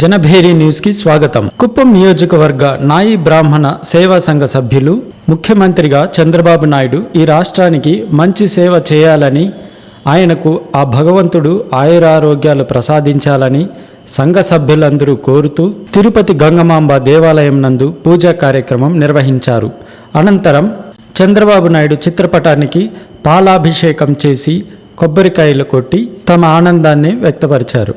జనభేరి న్యూస్కి స్వాగతం. కుప్పం నియోజకవర్గ నాయి బ్రాహ్మణ సేవా సంఘ సభ్యులు ముఖ్యమంత్రిగా చంద్రబాబు నాయుడు ఈ రాష్ట్రానికి మంచి సేవ చేయాలని ఆయనకు ఆ భగవంతుడు ఆయురారోగ్యాలు ప్రసాదించాలని సంఘ సభ్యులందరూ కోరుతూ తిరుపతి గంగమాంబ దేవాలయం నందు పూజా కార్యక్రమం నిర్వహించారు. అనంతరం చంద్రబాబు నాయుడు చిత్రపటానికి పాలాభిషేకం చేసి కొబ్బరికాయలు కొట్టి తమ ఆనందాన్ని వ్యక్తపరిచారు.